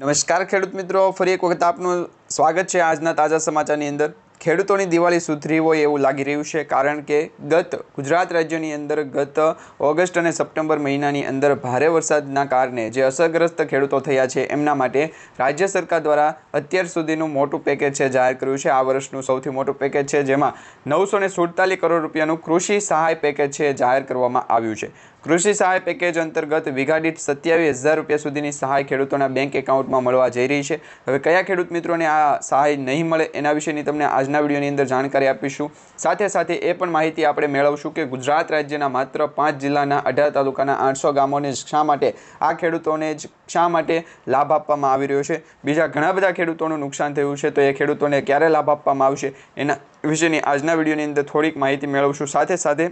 નમસ્કાર ખેડૂત મિત્રો, ફરી એક વખત આપનું સ્વાગત છે આજના તાજા સમાચારની અંદર. ખેડૂતોની દિવાળી સુધરી હોય એવું લાગી રહ્યું છે, કારણ કે ગત ગુજરાત રાજ્યની અંદર ગત ઓગસ્ટ અને સપ્ટેમ્બર મહિનાની અંદર ભારે વરસાદના કારણે જે અસરગ્રસ્ત ખેડૂતો થયા છે, એમના માટે રાજ્ય સરકાર દ્વારા અત્યાર સુધીનું મોટું પેકેજ છે, જાહેર કર્યું છે. આ વર્ષનું સૌથી મોટું પેકેજ છે, જેમાં નવસો ને સુડતાલીસ કરોડ રૂપિયાનું કૃષિ સહાય પેકેજ છે, જાહેર કરવામાં આવ્યું છે. કૃષિ સહાય પેકેજ અંતર્ગત વીઘા દીઠ સત્યાવીસ હજાર રૂપિયા સુધીની સહાય ખેડૂતોના બેંક એકાઉન્ટમાં મળવા જઈ રહી છે. હવે કયા ખેડૂત મિત્રોને આ સહાય નહીં મળે એના વિશેની તમને આજના વિડીયોની અંદર જાણકારી આપીશું. સાથે સાથે એ પણ માહિતી આપણે મેળવશું કે ગુજરાત રાજ્યના માત્ર પાંચ જિલ્લાના અઢાર તાલુકાના આઠસો ગામોને શા માટે આ ખેડૂતોને જ શા માટે લાભ આપવામાં આવી રહ્યો છે? બીજા ઘણા બધા ખેડૂતોનું નુકસાન થયું છે તો એ ખેડૂતોને ક્યારે લાભ આપવામાં આવશે એના વિશેની આજના વિડીયોની અંદર થોડીક માહિતી મેળવશું. સાથે સાથે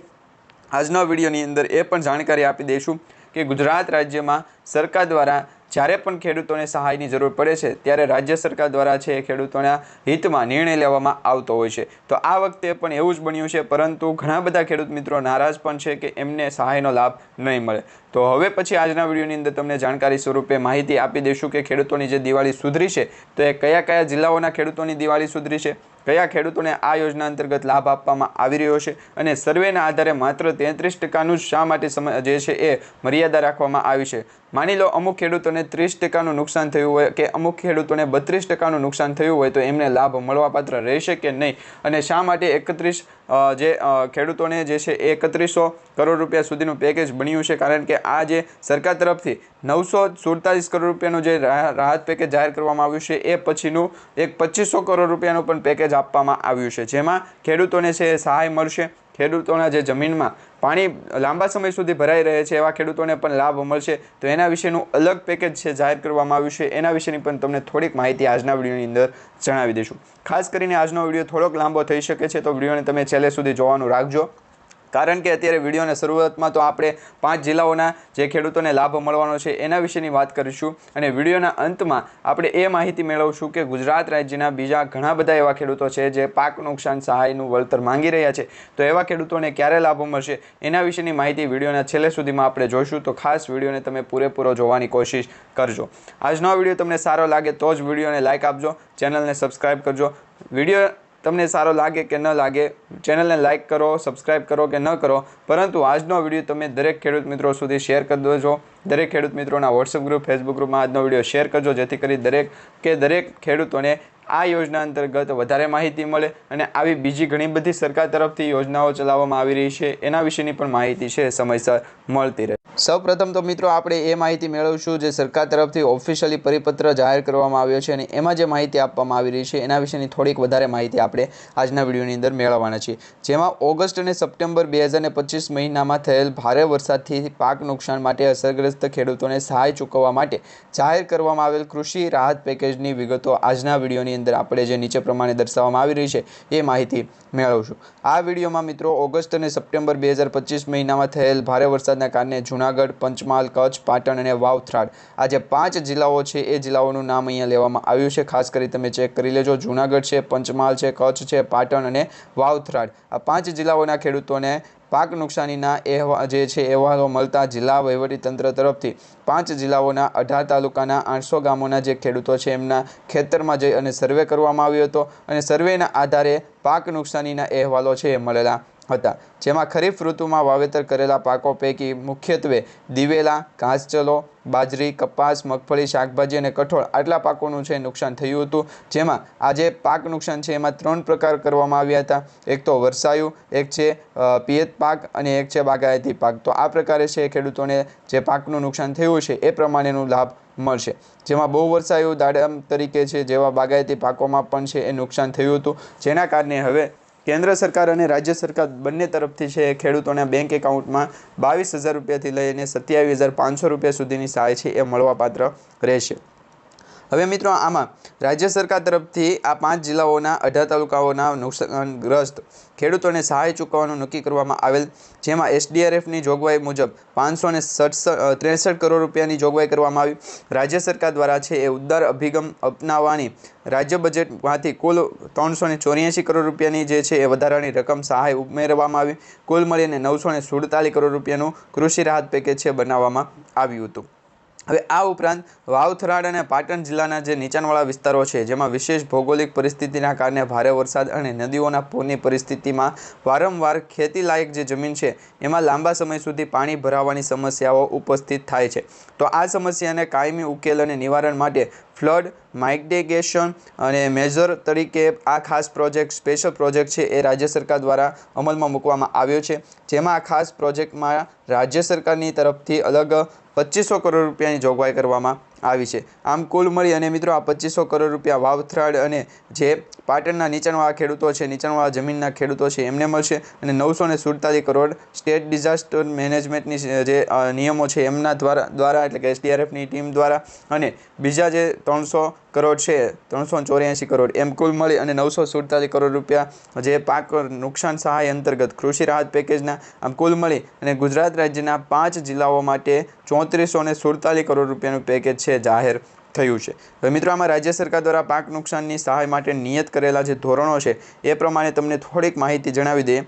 આજના વિડીયોની અંદર એ પણ જાણકારી આપી દઈશું કે ગુજરાત રાજ્યમાં સરકાર દ્વારા જ્યારે પણ ખેડૂતોને સહાયની જરૂર પડે છે, ત્યારે રાજ્ય સરકાર દ્વારા છે એ ખેડૂતોના હિતમાં નિર્ણય લેવામાં આવતો હોય છે. તો આ વખતે પણ એવું જ બન્યું છે, પરંતુ ઘણા બધા ખેડૂત મિત્રો નારાજ પણ છે કે એમને સહાયનો લાભ નહીં મળે. તો હવે પછી આજના વિડીયોની અંદર તમને જાણકારી સ્વરૂપે માહિતી આપી દઈશું કે ખેડૂતોની જે દિવાળી સુધરી છે, તો એ કયા કયા જિલ્લાઓના ખેડૂતોની દિવાળી સુધરી છે, કયા ખેડૂતોને આ યોજના અંતર્ગત લાભ આપવામાં આવી રહ્યો છે અને સર્વેના આધારે માત્ર તેત્રીસ ટકાનું શા માટે સમય જે છે એ મર્યાદા રાખવામાં આવી છે. માની લો અમુક ખેડૂતોને ત્રીસ ટકાનું નુકસાન થયું હોય કે અમુક ખેડૂતોને બત્રીસ ટકાનું નુકસાન થયું હોય તો એમને લાભ મળવાપાત્ર રહેશે કે નહીં અને શા માટે એકત્રીસ જે ખેડૂતોને જે છે એ એકત્રીસો કરોડ રૂપિયા સુધીનું પેકેજ બન્યું છે. કારણ કે આ જે સરકાર તરફથી નવસો સુડતાલીસ કરોડ રૂપિયાનું જે રાહત પેકેજ જાહેર કરવામાં આવ્યું છે, એ પછીનું એક પચીસો કરોડ રૂપિયાનું પણ પેકેજ આપવામાં આવ્યું છે. જેમાં ખેડૂતોને છે સહાય મળશે. ખેડૂતોના જે જમીનમાં પાણી લાંબા સમય સુધી ભરાઈ રહે છે, એવા ખેડૂતોને પણ લાભ મળશે. તો એના વિશેનું અલગ પેકેજ છે, જાહેર કરવામાં આવ્યું છે. એના વિશેની પણ તમને થોડીક માહિતી આજના વિડીયોની અંદર જણાવી દઈશું. ખાસ કરીને આજનો વીડિયો થોડોક લાંબો થઈ શકે છે, તો વિડીયોને તમે છેલ્લે સુધી જોવાનું રાખજો. કારણ કે અત્યારે વિડીયોના શરૂઆતમાં તો આપણે પાંચ જિલ્લાઓના જે ખેડૂતોને લાભ મળવાનો છે એના વિશેની વાત કરીશું અને વિડીયોના અંતમાં આપણે એ માહિતી મેળવશું કે ગુજરાત રાજ્યના બીજા ઘણા બધા એવા ખેડૂતો છે જે પાક નુકસાન સહાયનું વળતર માંગી રહ્યા છે. તો એવા ખેડૂતોને ક્યારે લાભો મળશે એના વિશેની માહિતી વિડીયોના છેલ્લે સુધીમાં આપણે જોઈશું. તો ખાસ વિડીયોને તમે પૂરેપૂરો જોવાની કોશિશ કરજો. આજનો વીડિયો તમને સારો લાગે તો જ વિડીયોને લાઇક આપજો. ચેનલને સબસ્ક્રાઈબ કરજો. વીડિયો તમને સારો લાગે કે ન લાગે, ચેનલને લાઇક કરો સબસ્ક્રાઇબ કરો કે ન કરો, પરંતુ આજનો વીડિયો તમે દરેક ખેડૂત મિત્રો સુધી શેર કરી દેજો. દરેક ખેડૂત મિત્રોના વોટ્સઅપ ગ્રુપ ફેસબુક ગ્રુપમાં આજનો વીડિયો શેર કરજો, જેથી કરી દરેક કે દરેક ખેડૂતોને આ યોજના અંતર્ગત વધારે માહિતી મળે અને આવી બીજી ઘણી બધી સરકાર તરફથી યોજનાઓ ચલાવવામાં આવી રહી છે. એના વિશેની પણ માહિતી છે. સમયસર મળતી રહે. સૌપ્રથમ તો મિત્રો આપણે એ માહિતી મેળવશું જે સરકાર તરફથી ઓફિશિયલી પરિપત્ર જાહેર કરવામાં આવ્યો છે અને એમાં જે માહિતી આપવામાં આવી રહી છે એના વિશેની થોડીક વધારે માહિતી આપણે આજના વિડીયોની અંદર મેળવવાના છીએ. જેમાં ઓગસ્ટ અને સપ્ટેમ્બર બે હજાર પચીસ મહિનામાં થયેલ ભારે વરસાદથી પાક નુકસાન માટે અસરગ્રસ્ત ખેડૂતોને સહાય ચૂકવવા માટે જાહેર કરવામાં આવેલ કૃષિ રાહત પેકેજની વિગતો આજના વિડીયોની અંદર આપણે જે નીચે પ્રમાણે દર્શાવવામાં આવી રહી છે, એ માહિતી મેળવશું આ વિડીયોમાં મિત્રો ઓગસ્ટ અને સપ્ટેમ્બર બે હજાર પચીસ મહિનામાં થયેલ ભારે વરસાદના કારણે જૂનાગઢ, પંચમહાલ, કચ્છ, પાટણ અને વાવથરાડ આ જે પાંચ જિલ્લાઓ છે, એ જિલ્લાઓનું નામ અહીંયા લેવામાં આવ્યું છે. ખાસ કરી તમે ચેક કરી લેજો. જૂનાગઢ છે, પંચમહાલ છે, કચ્છ છે, પાટણ અને વાવથરાડ આ પાંચ જિલ્લાઓના ખેડૂતોને પાક નુકસાનીના અહેવાલ જે છે, અહેવાલો મળતા જિલ્લા વહીવટીતંત્ર તરફથી પાંચ જિલ્લાઓના અઢાર તાલુકાના આઠસો ગામોના જે ખેડૂતો છે, એમના ખેતરમાં જઈ અને સર્વે કરવામાં આવ્યો હતો અને સર્વેના આધારે પાક નુકસાનીના અહેવાલો છે એ મળેલા. હતા. જેમાં ખરીફ ઋતુમાં વાવેતર કરેલા પાકો પૈકી મુખ્યત્વે દિવેલા, ઘાસચલો, બાજરી, કપાસ, મગફળી, શાકભાજી અને કઠોળ આટલા પાકોનું છે નુકસાન થયું હતું. જેમાં આ જે પાક નુકસાન છે એમાં ત્રણ પ્રકાર કરવામાં આવ્યા હતા. એક તો વરસાયું, એક છે પિયત પાક અને એક છે બાગાયતી પાક. તો આ પ્રકારે છે ખેડૂતોને જે પાકનું નુકસાન થયું છે એ પ્રમાણેનું લાભ મળશે. જેમાં બહુ વરસાયું દાડમ તરીકે છે જેવા બાગાયતી પાકોમાં પણ છે એ નુકસાન થયું હતું. જેના કારણે હવે કેન્દ્ર સરકાર અને રાજ્ય સરકાર બંને તરફથી છે ખેડૂતોના બેંક એકાઉન્ટમાં બાવીસ હજાર રૂપિયાથી લઈને સત્યાવીસ હજાર પાંચસો રૂપિયા સુધીની સહાય છે એ મળવાપાત્ર રહેશે. હવે મિત્રો, આમાં રાજ્ય સરકાર તરફથી આ પાંચ જિલ્લાઓના અઢાર તાલુકાઓના નુકસાનગ્રસ્ત ખેડૂતોને સહાય ચૂકવવાનું નક્કી કરવામાં આવેલ, જેમાં એસડીઆરએફની જોગવાઈ મુજબ પાંચસો ને ત્રેસઠ કરોડ રૂપિયાની જોગવાઈ કરવામાં આવી. રાજ્ય સરકાર દ્વારા છે એ ઉદ્દાર અભિગમ અપનાવવાની રાજ્ય બજેટમાંથી કુલ ત્રણસો ને ચોર્યાસી કરોડ રૂપિયાની જે છે એ વધારાની રકમ સહાય ઉમેરવામાં આવી. કુલ મળીને નવસો ને સુડતાલીસ કરોડ રૂપિયાનું કૃષિ રાહત પેકેજ છે બનાવવામાં આવ્યું હતું. હવે આ ઉપરાંત વાવથરાડ અને પાટણ જિલ્લાના જે નીચાણવાળા વિસ્તારો છે, જેમાં વિશેષ ભૌગોલિક પરિસ્થિતિના કારણે ભારે વરસાદ અને નદીઓના પૂરની પરિસ્થિતિમાં વારંવાર ખેતીલાયક જે જમીન છે, એમાં લાંબા સમય સુધી પાણી ભરાવાની સમસ્યાઓ ઉપસ્થિત થાય છે. તો આ સમસ્યાને કાયમી ઉકેલ અને નિવારણ માટે ફ્લડ માઇગ્રેગેશન અને મેજર તરીકે આ ખાસ પ્રોજેક્ટ, સ્પેશિયલ પ્રોજેક્ટ છે, એ રાજ્ય સરકાર દ્વારા અમલમાં મૂકવામાં આવ્યો છે. જેમાં આ ખાસ પ્રોજેક્ટમાં રાજ્ય સરકારની તરફથી અલગ પચીસો કરોડ રૂપિયાની જોગવાઈ કરવામાં આવી છે. આમ કુલ મળી અને મિત્રો આ પચીસો કરોડ રૂપિયા વાવથરાડ અને જે પાટણના નીચાણવાળા ખેડૂતો છે, નીચાણવાળા જમીનના ખેડૂતો છે, એમને મળશે અને નવસો ને સુડતાલીસ કરોડ સ્ટેટ ડિઝાસ્ટર મેનેજમેન્ટની જે નિયમો છે, એમના દ્વારા દ્વારા એટલે કે એસડીઆરએફની ટીમ દ્વારા અને બીજા જે ત્રણસો કરોડ છે, ત્રણસો ચોર્યાસી કરોડ. એમ કુલ મળી અને નવસો સુડતાલીસ કરોડ રૂપિયા જે પાક નુકસાન સહાય અંતર્ગત કૃષિ રાહત પેકેજના આમ કુલ મળી અને ગુજરાત રાજ્યના પાંચ જિલ્લાઓ માટે ચોત્રીસો ને સુડતાલીસ કરોડ રૂપિયાનું પેકેજ છે, જાહેર થયું છે. હવે મિત્રો, આમાં રાજ્ય સરકાર દ્વારા પાક નુકસાનની સહાય માટે નિયત કરેલા જે ધોરણો છે, એ પ્રમાણે તમને થોડીક માહિતી જણાવી દઈએ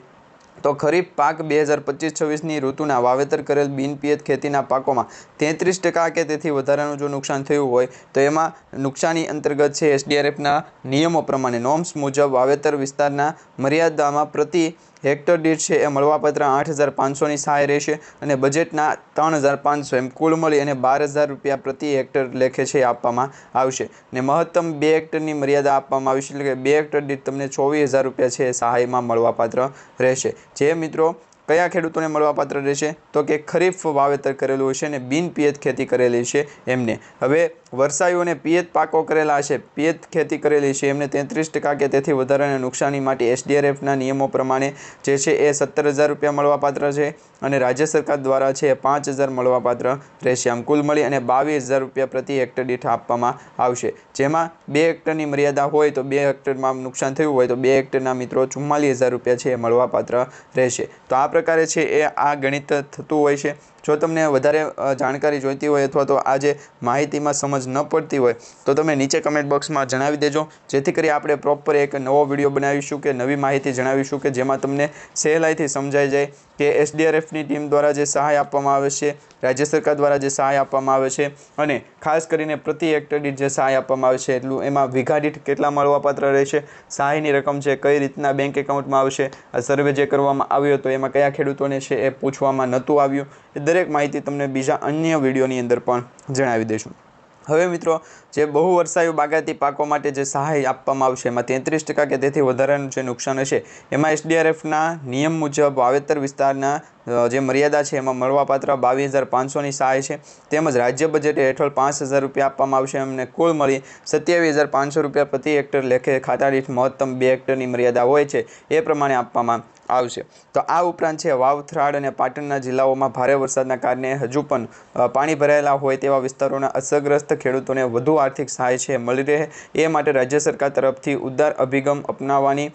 તો ખરીફ પાક બે હજાર પચીસ છવ્વીસની ઋતુના વાવેતર કરેલ બિનપિયત ખેતીના પાકોમાં તેત્રીસ ટકા કે તેથી વધારાનું જો નુકસાન થયું હોય, તો એમાં નુકસાની અંતર્ગત છે એસડીઆરએફના નિયમો પ્રમાણે નોર્મ્સ મુજબ વાવેતર વિસ્તારના મર્યાદામાં પ્રતિ હેક્ટર દીઠ છે એ મળવાપાત્ર આઠ હજાર પાંચસોની સહાય રહેશે અને બજેટના ત્રણ હજાર પાંચસો એમ કુલ મળી અને બાર હજાર રૂપિયા પ્રતિ હેક્ટર લેખે છે આપવામાં આવશે. ને મહત્તમ બે હેક્ટરની મર્યાદા આપવામાં આવશે એટલે કે બે હેક્ટર દીઠ તમને ચોવીસ હજાર રૂપિયા છે એ સહાયમાં મળવાપાત્ર રહેશે. જે મિત્રો, કયા ખેડૂતોને મળવાપાત્ર રહેશે? તો કે ખરીફ વાવેતર કરેલું હશે અને બિન પિયત ખેતી કરેલી છે એમને. હવે વર્ષાયુઓને પિયત પાકો કરેલા હશે પિયત ખેતી કરેલી છે. એમને તેત્રીસ ટકા કે તેથી વધારાના નુકસાની માટે એસડીઆરએફના નિયમો પ્રમાણે જે છે એ સત્તર હજાર રૂપિયા મળવાપાત્ર છે અને રાજ્ય સરકાર દ્વારા છે પાંચ હજાર મળવાપાત્ર રહેશે. આમ કુલ મળી અને બાવીસ હજાર રૂપિયા પ્રતિ હેક્ટર દીઠ આપવામાં આવશે. જેમાં બે હેક્ટરની મર્યાદા હોય તો બે હેક્ટરમાં નુકસાન થયું હોય તો બે હેક્ટરના મિત્રો ચુમ્માલીસ હજાર રૂપિયા છે એ મળવાપાત્ર રહેશે. તો આ પ્રકારે છે એ આ ગણિત થતું હોય છે. જો તમને વધારે જાણકારી જોઈતી હોય અથવા તો આ જે માહિતીમાં સમજ ન પડતી હોય, તો તમે નીચે કમેન્ટ બોક્સમાં જણાવી દેજો. જેથી કરી આપણે પ્રોપર એક નવો વીડિયો બનાવીશું કે નવી માહિતી જણાવીશું કે જેમાં તમને સહેલાઈથી સમજાઈ જાય કે એસડીઆરએફની ટીમ દ્વારા જે સહાય આપવામાં આવે છે, રાજ્ય સરકાર દ્વારા જે સહાય આપવામાં આવે છે અને ખાસ કરીને પ્રતિ હેક્ટર દીઠ જે સહાય આપવામાં આવે છે, એટલું એમાં વીઘા દીઠ કેટલા મળવાપાત્ર રહેશે, સહાયની રકમ છે, કઈ રીતના બેંક એકાઉન્ટમાં આવશે, આ સર્વે જે કરવામાં આવ્યો હતો, એમાં કયા ખેડૂતોને છે એ પૂછવામાં નહોતું આવ્યું, એ દરેક માહિતી તમને બીજા અન્ય વિડીયોની અંદર પણ જણાવી દઈશું. હવે મિત્રો, જે બહુ વર્ષાયુ બાગાયતી પાકો માટે જે સહાય આપવામાં આવશે, એમાં તેત્રીસ ટકા કે તેથી વધારાનું જે નુકસાન હશે, એમાં એસડીઆરએફના નિયમ મુજબ વાવેતર વિસ્તારના જે મર્યાદા છે, એમાં મળવાપાત્ર બાવીસ હજાર પાંચસોની સહાય છે. તેમજ રાજ્ય બજેટ હેઠળ પાંચ હજાર રૂપિયા આપવામાં આવશે. અમને કુલ મળી સત્યાવીસ હજાર પાંચસો રૂપિયા પ્રતિ હેક્ટર લેખે ખાતા દીઠ મહત્તમ બે હેક્ટરની મર્યાદા હોય છે. એ પ્રમાણે આપવામાં આવશે. તો આ ઉપરાંત છે, વાવથરાડ અને પાટણના જિલ્લાઓમાં ભારે વરસાદના કારણે હજુ પણ પાણી ભરાયેલા હોય તેવા વિસ્તારોના અસરગ્રસ્ત ખેડૂતોને વધુ આર્થિક સહાય છે, મળી રહે. એ માટે રાજ્ય સરકાર તરફથી ઉદાર અભિગમ અપનાવવાની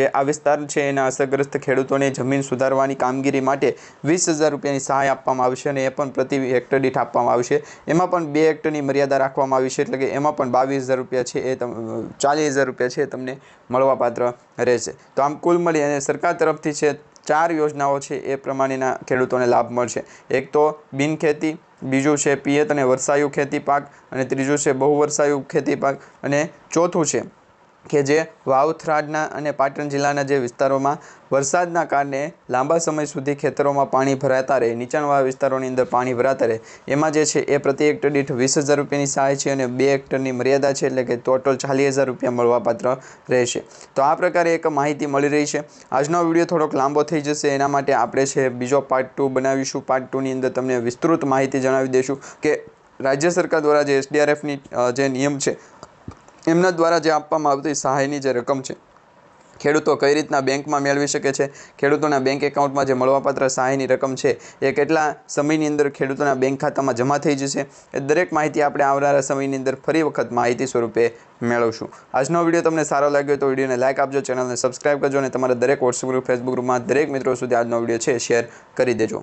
જે આ વિસ્તાર છે, એના અસરગ્રસ્ત ખેડૂતોને જમીન સુધારવાની કામગીરી માટે વીસ હજાર રૂપિયાની સહાય આપવામાં આવશે અને એ પણ પ્રતિ હેક્ટર દીઠ આપવામાં આવશે. એમાં પણ બે હેક્ટરની મર્યાદા રાખવામાં આવી છે, એટલે કે એમાં પણ બાવીસ હજાર રૂપિયા છે, એ તમ, ચાલીસ હજાર રૂપિયા છે તમને મળવાપાત્ર રહેશે. તો આમ કુલ મળી અને સરકાર તરફથી છે, ચાર યોજનાઓ છે, એ પ્રમાણેના ખેડૂતોને લાભ મળશે. એક તો બિન ખેતી, બીજું છે પિયત અને વર્ષાયુ ખેતી પાક, અને ત્રીજું છે બહુવર્ષાયુ ખેતી પાક, અને ચોથું છે કે જે વાવથરાડના અને પાટણ જિલ્લાના જે વિસ્તારોમાં વરસાદના કારણે લાંબા સમય સુધી ખેતરોમાં પાણી ભરાતા રહે, નીચાણવાળા વિસ્તારોની અંદર પાણી ભરાતા રહે, એમાં જે છે એ પ્રતિ હેક્ટર દીઠ વીસ હજાર રૂપિયાની સહાય છે અને બે હેક્ટરની મર્યાદા છે એટલે કે ટોટલ ચાલીસ હજાર રૂપિયા મળવાપાત્ર રહેશે. તો આ પ્રકારે એક માહિતી મળી રહી છે. આજનો વીડિયો થોડોક લાંબો થઈ જશે. એના માટે આપણે છે બીજો પાર્ટ ટુ બનાવીશું. પાર્ટ ટુની અંદર તમને વિસ્તૃત માહિતી જણાવી દઈશું કે રાજ્ય સરકાર દ્વારા જે એસડીઆરએફની જે નિયમ છે એમના દ્વારા જે આપવામાં આવતી સહાયની જે રકમ છે, ખેડૂતો કઈ રીતના બેંકમાં મેળવી શકે છે, ખેડૂતોના બેંક એકાઉન્ટમાં જે મળવાપાત્ર સહાયની રકમ છે, એ કેટલા સમયની અંદર ખેડૂતોના બેંક ખાતામાં જમા થઈ જશે, એ દરેક માહિતી આપણે આવનારા સમયની અંદર ફરી વખત માહિતી સ્વરૂપે મેળવશું. આજનો વીડિયો તમને સારો લાગ્યો તો વિડીયોને લાઇક આપજો, ચેનલને સબસ્ક્રાઇબ કરજો અને તમારા દરેક વોટ્સઅપ ગ્રુપ, ફેસબુક ગ્રુપમાં દરેક મિત્રો સુધી આજનો વીડિયો છે શેર કરી દેજો.